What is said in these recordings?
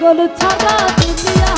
পাগল ছাড়া দুনিয়া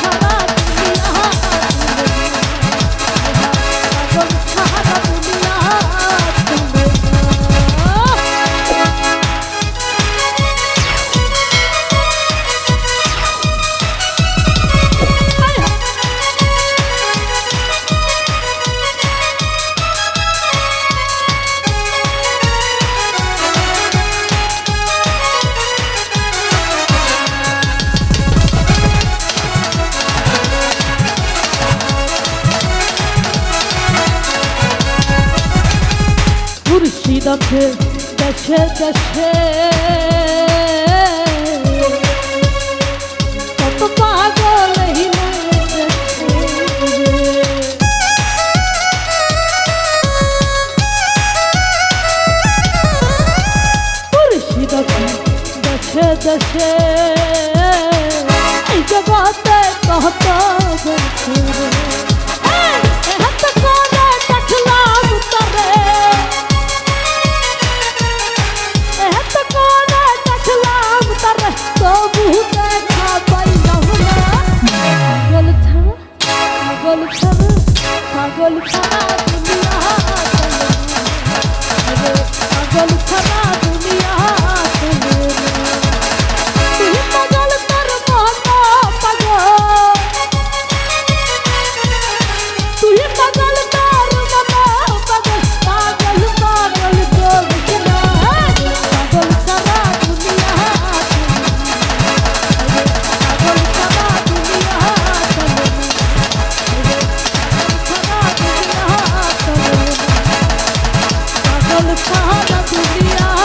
খাওয়া দক্ষে দেশে দেশে কত পাগল দেশে দেশে এই জগতে কত Julia.